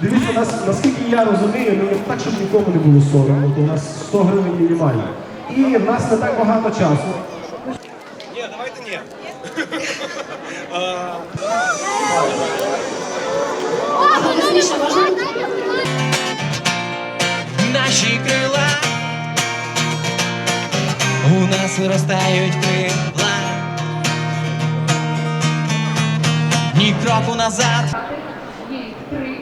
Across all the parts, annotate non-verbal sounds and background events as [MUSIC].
Дивіться, нас, наскільки я розумію, мені так, щоб нікому не було соромно, то у нас 100 гривень мінімально. І в нас не так багато часу. Ні, давайте ні. Наші крила, у нас виростають крила. Ні кроку назад. Є три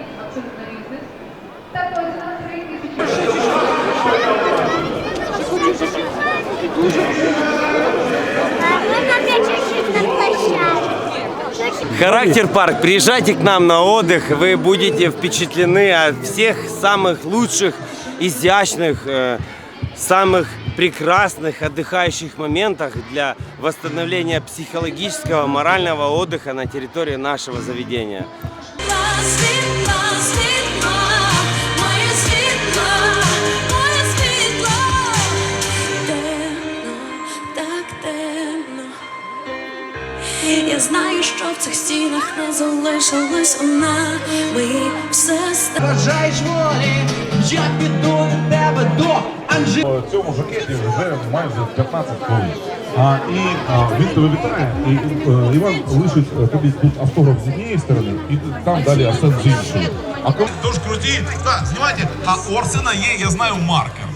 Характер парк. Приезжайте к нам на отдых, вы будете впечатлены от всех самых лучших, изящных, э, самых прекрасных отдыхающих моментах для восстановления психологического, морального отдыха на территории нашего заведения. Я знаю, що в цих стінах не залишилось одна. Ми все Бажаєш волі, я піду від тебе до Анжи. В цьому жакеті вже майже 15 хвилин. А, і а, він тебе вітає, і е, Іван лишить е, тобі тут автограф з однієї сторони, і там далі Арсен з іншої. А коли Дуже круті. Так, знімайте. А у Арсена є, я знаю, маркер.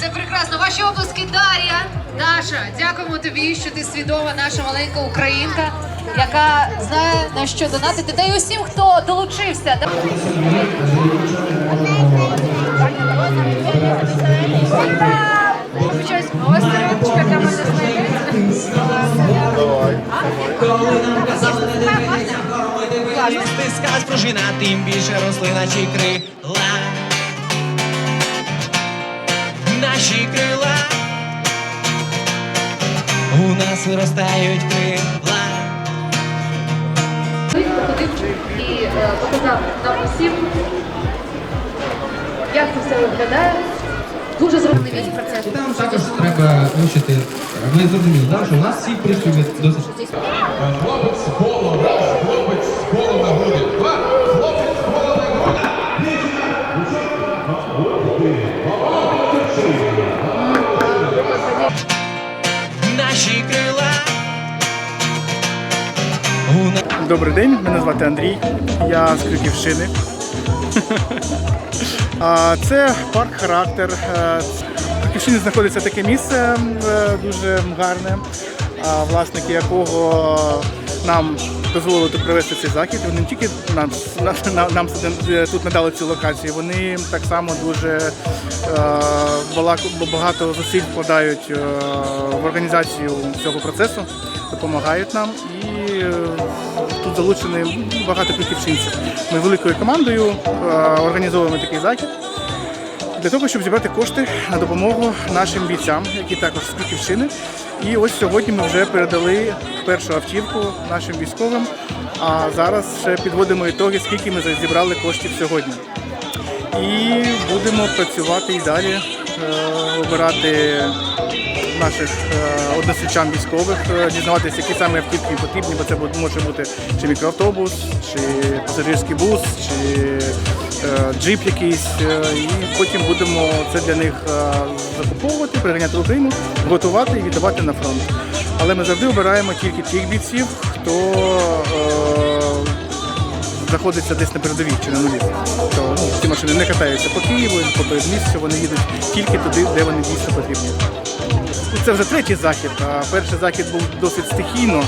Це прекрасно. Ваші обласки Дар'я. Даша, дякуємо тобі, що ти свідома наша маленька українка, яка знає на що донатити. Та й усім, хто долучився. Коли нам казали, не дивися, кому дивитись, ти сказ пружина, тим більше росли наші крила. Наші крила, у нас виростають крила. Ходив і е, показав нам усім, як це все виглядає. Дуже зроблений процес. Там також треба вивчити. Ви зрозуміли, що у нас всі пристрої досить Добрий день, мене звати Андрій. Я з Крюківщини. [LAUGHS] Це парк характер. Е, В Крюківщині знаходиться таке місце е, дуже гарне, власники якого нам дозволили провести цей захід. Вони не тільки нам, нам, нам тут надали цю локацію, вони так само дуже е, багато зусиль вкладають е, в організацію цього процесу, допомагають нам і е, тут залучені багато крюківчинців. Ми великою командою е, організовуємо такий захід для того, щоб зібрати кошти на допомогу нашим бійцям, які також з Крюківщини. І ось сьогодні ми вже передали першу автівку нашим військовим. А зараз ще підводимо ітоги, скільки ми зібрали коштів сьогодні. І будемо працювати і далі, е, обирати наших е, односельчан військових, е, дізнаватися, які саме автівки потрібні, бо це може бути чи мікроавтобус, чи пасажирський бус, чи джип якийсь. е, І потім будемо це для них е, закуповувати, приганяти в Україну, готувати і віддавати на фронт. Але ми завжди обираємо тільки тих бійців, хто е, знаходиться десь на передовій чи на нулі. То ну, ці машини не катаються по Києву, по передмістю, вони їдуть тільки туди, де вони дійсно потрібні. Ну, Це вже третій захід. Перший захід був досить стихійно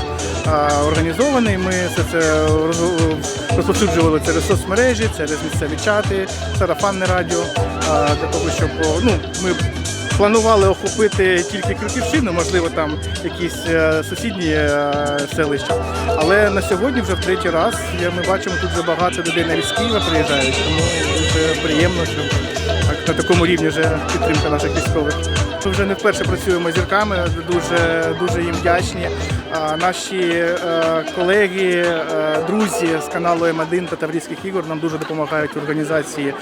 організований. Ми все це роз- розповсюджували через соцмережі, через місцеві чати, сарафанне радіо. Для того, щоб ну, ми планували охопити тільки Крюківщину, можливо, там якісь е, сусідні е, селища. Але на сьогодні вже в третій раз ми бачимо тут вже багато людей навіть з Києва приїжджають, тому дуже приємно, що на такому рівні вже підтримка наших військових. Ми вже не вперше працюємо зірками, дуже, дуже їм вдячні. Наші е, колеги, друзі з каналу М1 та Таврійських ігор нам дуже допомагають в організації